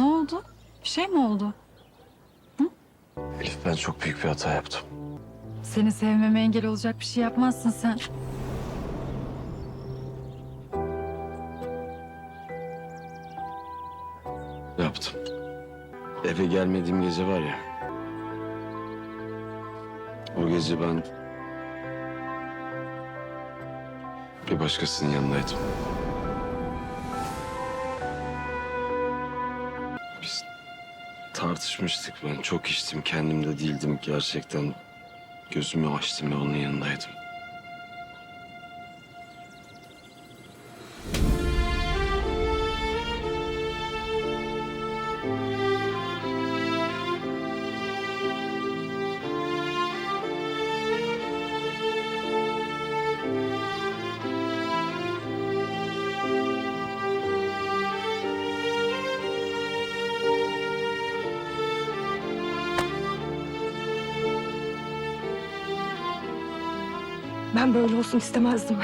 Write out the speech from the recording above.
Ne oldu? Bir şey mi oldu? Elif ben çok büyük bir hata yaptım. Seni sevmeme engel olacak bir şey yapmazsın sen. Yaptım. Eve gelmediğim gece var ya. O gece ben bir başkasının yanındaydım. Tartışmıştık ben. Çok içtim. Kendimde değildim. Gerçekten gözümü açtım ve onun yanındaydım. Ben böyle olsun istemezdim.